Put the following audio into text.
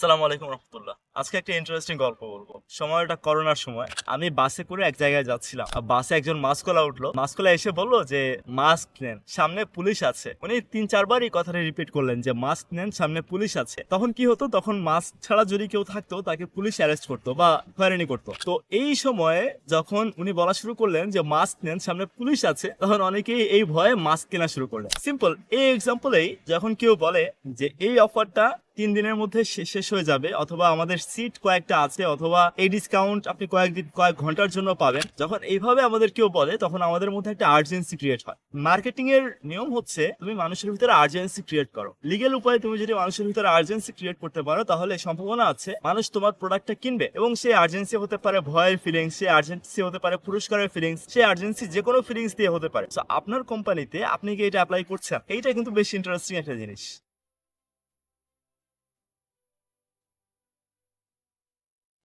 সালাম আলাইকুম রহমতুল্লাহ। আজকে একটা ইন্টারেস্টিং গল্প বলব। সময়টা করোনার সময়। আমি বাসে করে এক জায়গায় যাচ্ছিলাম। বাসে একজন মাস্কলা উঠল। মাস্কলা এসে বলল যে, মাস্ক নেন, সামনে পুলিশ আছে। উনি তিন, চারবার এই কথাটা রিপিট করলেন যে, মাস্ক নেন, সামনে পুলিশ আছে। তখন কি হতো? তখন মাস্ক ছাড়া যদি কেউ থাকতো, তাকে পুলিশ অ্যারেস্ট করতো বা হয়রানি করতো। তো এই সময়ে যখন উনি বলা শুরু করলেন যে, মাস্ক নেন, সামনে পুলিশ আছে, তখন অনেকেই এই ভয়ে মাস্ক কেনা শুরু করলেন। সিম্পল এই এক্সাম্পলেই যখন কেউ বলে যে, এই অফারটা তিন দিনের মধ্যে শেষ হয়ে যাবে, অথবা আমাদের সিট কয়েকটা আছে, অথবা এই ডিসকাউন্ট আপনি কয়েকদিন কয়েক ঘণ্টার জন্য পাবেন। যখন এইভাবে আমাদের কেউ বলে, তখন আমাদের মধ্যে একটা আর্জেন্সি ক্রিয়েট হয়। মার্কেটিং এর নিয়ম হচ্ছে, তুমি মানুষের ভিতরে আর্জেন্সি ক্রিয়েট করো। লিগেল উপায়ে তুমি যদি মানুষের ভিতরে আর্জেন্সি ক্রিয়েট করতে পারো, তাহলে সম্ভাবনা আছে, মানুষ তোমার প্রোডাক্টটা কিনবে, এবং সেই আর্জেন্সি হতে পারে ভয়ের ফিলিংস সেই আর্জেন্সি হতে পারে পুরস্কারের ফিলিংস সেই আর্জেন্সি যে কোনো ফিলিংস দিয়ে হতে পারে। আপনার কোম্পানিতে আপনি কি এটা অ্যাপ্লাই করছেন? এইটা কিন্তু বেশ ইন্টারেস্টিং একটা জিনিস।